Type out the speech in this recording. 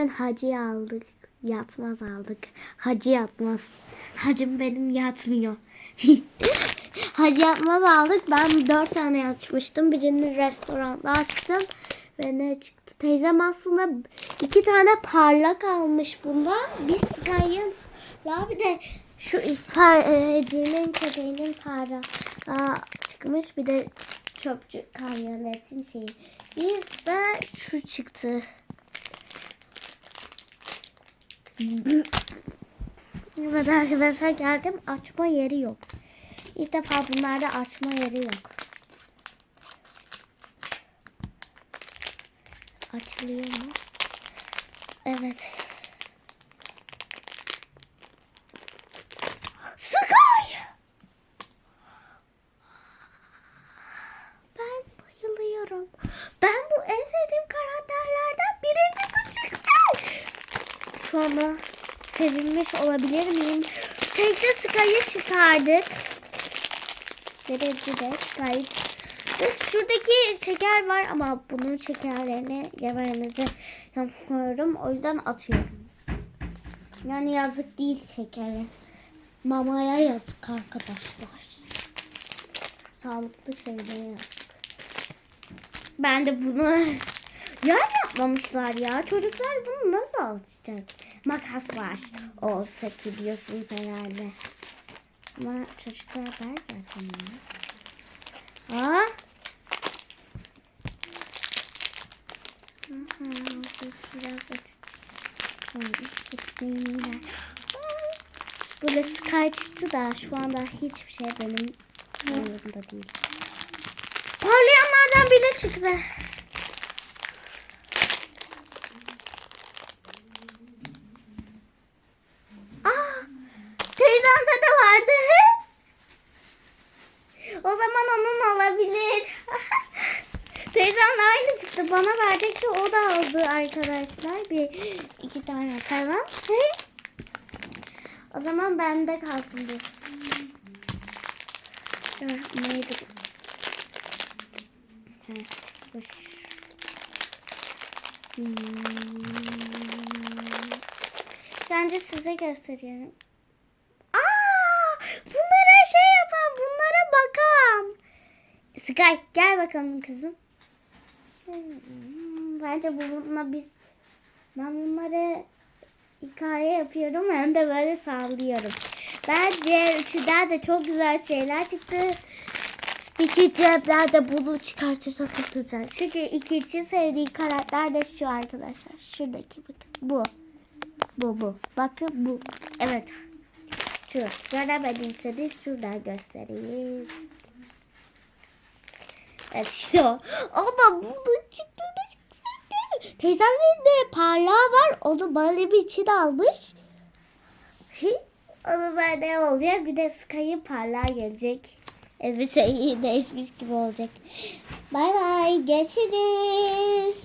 Bugün hacı aldık. Yatmaz aldık. Hacı yatmaz. Hacım benim yatmıyor. hacı yatmaz aldık. Ben dört tane açmıştım. Birini restoranda açtım. Ve ne çıktı? Teyzem aslında iki tane parlak almış bundan. Bir Sky'ın bir de şu ifadecinin köpeğinin para Aa, çıkmış. Bir de çöpçü kamyonetin şeyi. Biz de şu çıktı. Evet arkadaşlar geldim. Açma yeri yok. İlk defa bunlarda açma yeri yok. Açılıyor mu? Evet. Sky! Ben bayılıyorum. Ben bu en sevdiğim karakterlerden birincisi çıktı. Şu anda sevinmiş olabilir miyim? Tekte Sky'ı çıkardık. Birinci de Sky. Şuradaki şeker var ama bunun şekerlerini yemenizi yapmıyorum. O yüzden atıyorum. Yani yazık değil şekere. Mamaya yazık arkadaşlar. Sağlıklı şeylere yazık. Ben de bunu yani yapmamışlar ya. Çocuklar bunu nasıl alışacak? Makas var. Olsa ki diyorsunuz herhalde. Ama çocuklar var zaten ya. Aa. Aha, biraz. Böyle Sky çıktı da şu anda hiçbir şey benim yanımda değil. Parlayanlardan biri çıktı. Aa, teyzemde de vardı. O zaman onun olabilir. Teyzemle aynı çıktı. Bana verdikçe o da aldı arkadaşlar. Bir iki tane falan. O zaman bende kalsın bu. Neydi bu? Dur. Hmm. Bence size gösteriyorum. Sky gel bakalım kızım. Bence bununla biz ben bunları hikaye yapıyorum hem de böyle sallıyorum. Bence üçünden de çok güzel şeyler çıktı. İkinci de bunu çıkartırsak çok güzel. Çünkü ikinci sevdiği karakter de şu arkadaşlar. Şuradaki bakın. Bu. Bu bu. Bakın bu. Evet. Şu. Göremediyseniz şuradan göstereyim. O. Ama bunu çıktı da çıktı. Teyzemlerin de parlağı var. Onu böyle bir için almış. Onu ben ne olacak? Bir de Sky'ı parlağı gelecek. Elbise iyi değişmiş gibi olacak. Bay bay. Görüşürüz.